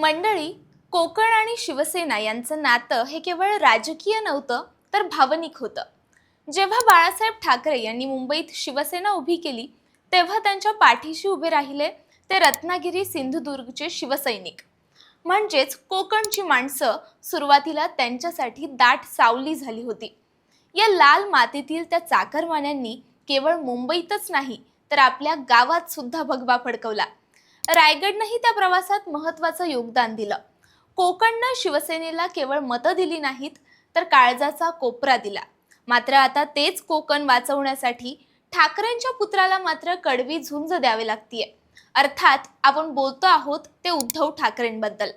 मंडळी कोकण आणि शिवसेना यांचं नातं हे केवळ राजकीय नव्हतं तर भावनिक होतं. जेव्हा बाळासाहेब ठाकरे यांनी मुंबईत शिवसेना उभी केली तेव्हा त्यांच्या पाठीशी उभे राहिले ते रत्नागिरी सिंधुदुर्गचे शिवसैनिक. म्हणजेच कोकणची माणसं सुरुवातीला त्यांच्यासाठी दाट सावली झाली होती. या लाल मातीतील त्या चाकरमान्यांनी केवळ मुंबईतच नाही तर आपल्या गावात सुद्धा भगवा फडकवला. रायगडनंही त्या प्रवासात महत्वाचं योगदान दिलं. कोकणनं शिवसेनेला केवळ मतं दिली नाहीत तर काळजाचा कोपरा दिला. मात्र आता तेच कोकण वाचवण्यासाठी ठाकरेंच्या पुत्राला मात्र कडवी झुंज द्यावी लागतीये. अर्थात आपण बोलतो आहोत ते उद्धव ठाकरेंबद्दल.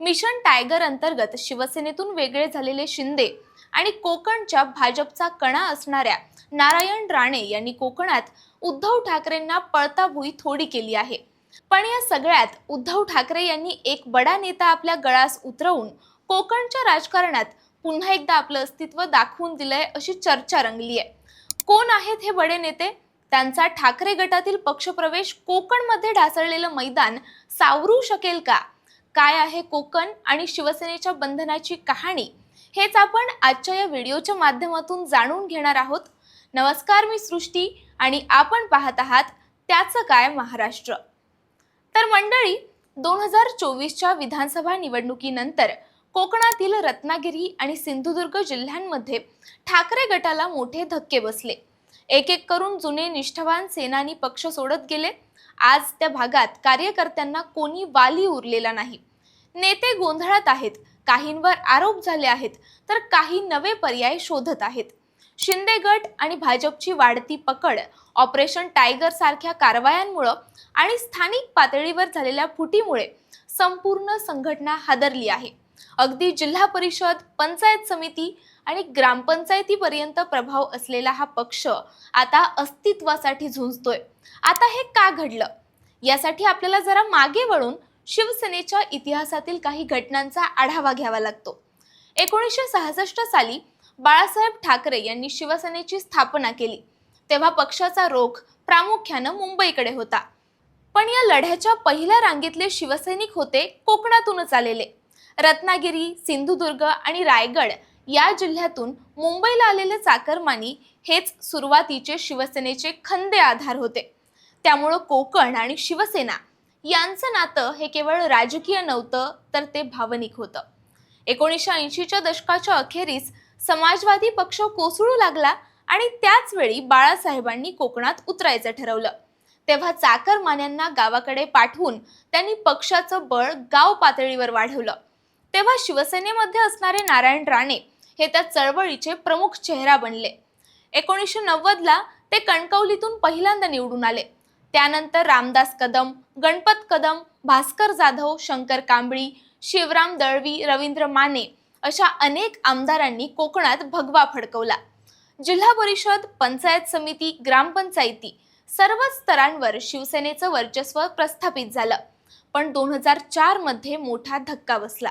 मिशन टायगर अंतर्गत शिवसेनेतून वेगळे झालेले शिंदे आणि कोकणच्या भाजपचा कणा असणाऱ्या नारायण राणे यांनी कोकणात उद्धव ठाकरेंना पळताभुई थोडी केली आहे. पण या सगळ्यात उद्धव ठाकरे यांनी एक बडा नेता आपल्या गळास उतरवून कोकणच्या राजकारणात पुन्हा एकदा आपलं अस्तित्व दाखवून दिलंय अशी चर्चा रंगली आहे. कोण आहेत हे बडे नेते? त्यांचा ठाकरे गटातील पक्षप्रवेश कोकणमध्ये ढासळलेलं मैदान सावरू शकेल का? काय आहे कोकण आणि शिवसेनेच्या बंधनाची कहाणी? हेच आपण आजच्या या व्हिडिओच्या माध्यमातून जाणून घेणार आहोत. नमस्कार मी सृष्टी आणि आपण पाहत आहात त्याचं काय महाराष्ट्र. तर मंडळी दोन हजार चोवीसच्या विधानसभा निवडणुकीनंतर कोकणातील रत्नागिरी आणि सिंधुदुर्ग जिल्ह्यांमध्ये ठाकरे गटाला मोठे धक्के बसले. एक एक करून जुने निष्ठावान सेनानी पक्ष सोडत गेले. आज त्या भागात कार्यकर्त्यांना कोणी वाली उरलेला नाही. नेते गोंधळात आहेत काहींवर आरोप झाले आहेत तर काही नवे पर्याय शोधत आहेत. शिंदे गट आणि भाजपची वाढती पकड ऑपरेशन टायगर सारख्या कारवायांमुळं आणि स्थानिक पातळीवर झालेल्या फुटीमुळे संपूर्ण संघटना हादरली आहे. अगदी जिल्हा परिषद पंचायत समिती आणि ग्रामपंचायतीपर्यंत प्रभाव असलेला हा पक्ष आता अस्तित्वासाठी झुंजतोय. आता हे का घडलं? यासाठी आपल्याला जरा मागे वळून शिवसेनेच्या इतिहासातील काही घटनांचा आढावा घ्यावा लागतो. एकोणीसशे सहासष्ट साली बाळासाहेब ठाकरे यांनी शिवसेनेची स्थापना केली. तेव्हा पक्षाचा रोख प्रामुख्यानं मुंबईकडे होता. पण या लढ्याच्या पहिल्या रांगेतले शिवसैनिक होते कोकणातूनच आलेले. रत्नागिरी सिंधुदुर्ग आणि रायगड या जिल्ह्यातून मुंबईला आलेले चाकरमानी हेच सुरुवातीचे शिवसेनेचे खंदे आधार होते. त्यामुळं कोकण आणि शिवसेना यांचं नातं हे केवळ राजकीय नव्हतं तर ते भावनिक होतं. एकोणीसशे ऐंशीच्या दशकाच्या अखेरीस समाजवादी पक्ष कोसळू लागला आणि त्याच वेळी बाळासाहेबांनी कोकणात उतरायचं ठरवलं. तेव्हा चाकरमान्यांना गावाकडे पाठवून त्यांनी पक्षाचं बळ गाव पातळीवर वाढवलं. तेव्हा शिवसेनेमध्ये असणारे नारायण राणे हे त्या चळवळीचे प्रमुख चेहरा बनले. एकोणीसशे नव्वदला ते कणकवलीतून पहिल्यांदा निवडून आले. त्यानंतर रामदास कदम गणपत कदम भास्कर जाधव शंकर कांबळी शिवराम दळवी रवींद्र माने अशा अनेक आमदारांनी कोकणात भगवा फडकवला. जिल्हा परिषद पंचायत समिती ग्रामपंचायती सर्वच स्तरांवर शिवसेनेचं वर्चस्व प्रस्थापित झालं. पण दोन हजार चारमध्ये मोठा धक्का बसला.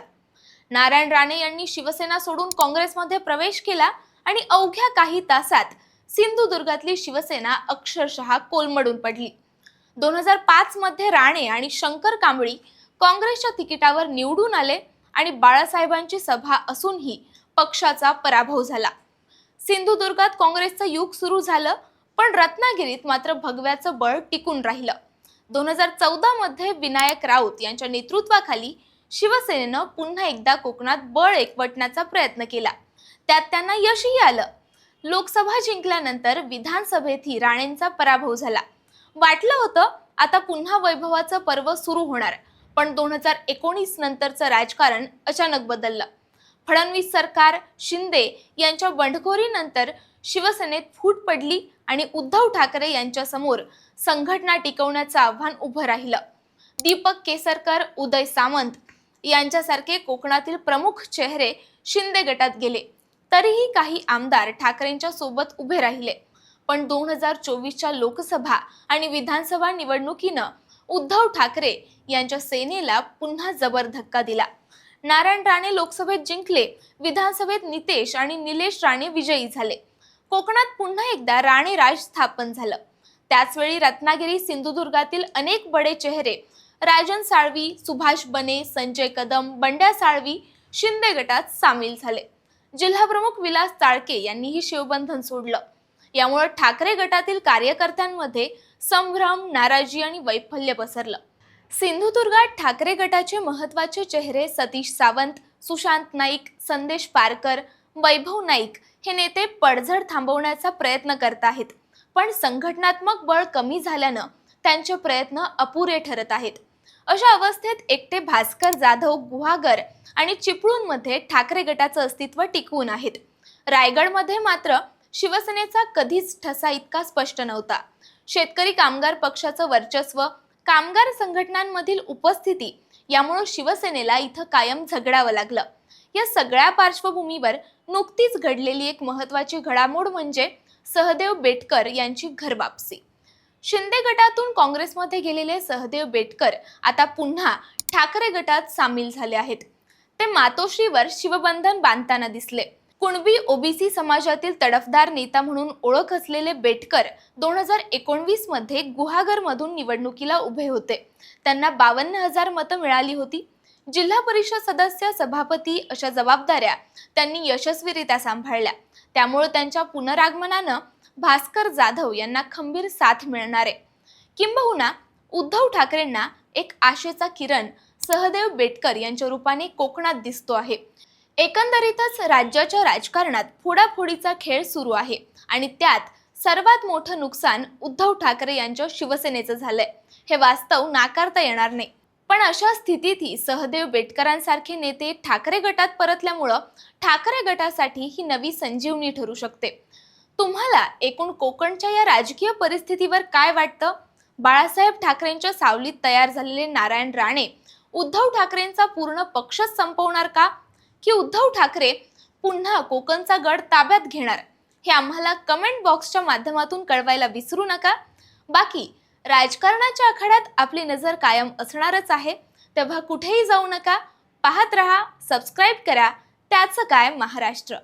नारायण राणे यांनी शिवसेना सोडून काँग्रेसमध्ये प्रवेश केला आणि अवघ्या काही तासात सिंधुदुर्गातली शिवसेना अक्षरशः कोलमडून पडली. दोन हजार पाचमध्ये राणे आणि शंकर कांबळी काँग्रेसच्या तिकिटावर निवडून आले आणि बाळासाहेबांची सभा असूनही पक्षाचा पराभव झाला. सिंधुदुर्गात काँग्रेसचं युग सुरू झालं पण रत्नागिरीत मात्र भगव्याचं बळ टिकून राहिलं. दोन हजार चौदा मध्ये विनायक राऊत यांच्या नेतृत्वाखाली शिवसेनेनं पुन्हा एकदा कोकणात बळ एकवटण्याचा प्रयत्न केला. त्यात त्यांना यशही आलं. लोकसभा जिंकल्यानंतर विधानसभेतही राणेंचा पराभव झाला. वाटलं होतं आता पुन्हा वैभवाचं पर्व सुरू होणार. पण दोन हजार एकोणीस नंतरचं राजकारण अचानक बदललं. फडणवीस सरकार शिंदे यांच्या बंडखोरीनंतर शिवसेनेत फूट पडली आणि उद्धव ठाकरे यांच्यासमोर संघटना टिकवण्याचं आव्हान उभं राहिलं. दीपक केसरकर उदय सामंत यांच्यासारखे कोकणातील प्रमुख चेहरे शिंदे गटात गेले. तरीही काही आमदार ठाकरेंच्या सोबत उभे राहिले. पण दोन हजार चोवीसच्या लोकसभा आणि विधानसभा निवडणुकीनं उद्धव ठाकरे यांच्या सेनेला पुन्हा जबर धक्का दिला. नारायण राणे लोकसभेत जिंकले विधानसभेत नितेश आणि निलेश राणे विजयी झाले. कोकणात पुन्हा एकदा राणे राज स्थापन झालं. त्याचवेळी रत्नागिरी सिंधुदुर्गातील अनेक बडे चेहरे राजन साळवी सुभाष बने संजय कदम बंड्या साळवी शिंदे गटात सामील झाले. जिल्हाप्रमुख विलास ताळके यांनीही शिवबंधन सोडलं. यामुळे ठाकरे गटातील कार्यकर्त्यांमध्ये संभ्रम नाराजी आणि वैफल्य पसरलं. सिंधुदुर्गात ठाकरे गटाचे महत्त्वाचे चेहरे सतीश सावंत सुशांत नाईक संदेश पारकर वैभव नाईक हे नेते पडझड थांबवण्याचा प्रयत्न करत आहेत. पण संघटनात्मक बळ कमी झाल्यानं त्यांचे प्रयत्न अपुरे ठरत आहेत. अशा अवस्थेत एकटे भास्कर जाधव गुहागर आणि चिपळूणमध्ये ठाकरे गटाचं अस्तित्व टिकवून आहेत. रायगडमध्ये मात्र शिवसेनेचा कधीच ठसा इतका स्पष्ट नव्हता. शेतकरी कामगार पक्षाचं वर्चस्व कामगार संघटनांमधील उपस्थिती यामुळे शिवसेनेला इथं कायम झगडावं लागलं. या सगळ्या पार्श्वभूमीवर नुकतीच घडलेली एक महत्वाची घडामोड म्हणजे सहदेव बेटकर यांची घरवापसी शिंदे गटातून काँग्रेसमध्ये गेलेले सहदेव बेटकर आता पुन्हा ठाकरे गटात सामील झाले आहेत. ते मातोश्रीवर शिवबंधन बांधताना दिसले. कुणबी ओबीसी समाजातील तडफदार नेता म्हणून ओळख असलेले बेटकर दोन हजार एकोणवीसमध्ये गुहागरमधून निवडणुकीला उभे होते. त्यांना बावन्न हजार मतं मिळाली होती. जिल्हा परिषद सदस्य सभापती अशा जबाबदाऱ्या त्यांनी यशस्वीरित्या सांभाळल्या. त्यामुळे त्यांच्या पुनरागमनानं भास्कर जाधव यांना खंबीर साथ मिळणार. आहे किंबहुना उद्धव ठाकरेंना एक आशेचा किरण सहदेव बेटकर यांच्या रूपाने कोकणात दिसतो आहे. एकंदरीतच राज्याच्या राजकारणात फोडाफोडीचा खेळ सुरू आहे आणि त्यात सर्वात मोठं नुकसान उद्धव ठाकरे यांच्या शिवसेनेचं झालंय. हे वास्तव नाकारता येणार नाही. पण अशा स्थितीतही सहदेव बेटकरांसारखे नेते ठाकरे गटात परतल्यामुळं ठाकरे गटासाठी ही नवी संजीवनी ठरू शकते. तुम्हाला एकूण कोकणच्या या राजकीय परिस्थितीवर काय वाटतं? बाळासाहेब ठाकरेंच्या सावलीत तयार झालेले नारायण राणे उद्धव ठाकरेंचा पूर्ण पक्षच संपवणार का? की उद्धव ठाकरे पुन्हा कोकणचा गड ताब्यात घेणार. हे आम्हाला कमेंट बॉक्सच्या माध्यमातून कळवायला विसरू नका. बाकी राजकारणाच्या आखाड्यात आपली नजर कायम असणारच आहे. तेव्हा कुठेही जाऊ नका. पाहत रहा सबस्क्राईब करा. त्याचं काय महाराष्ट्र.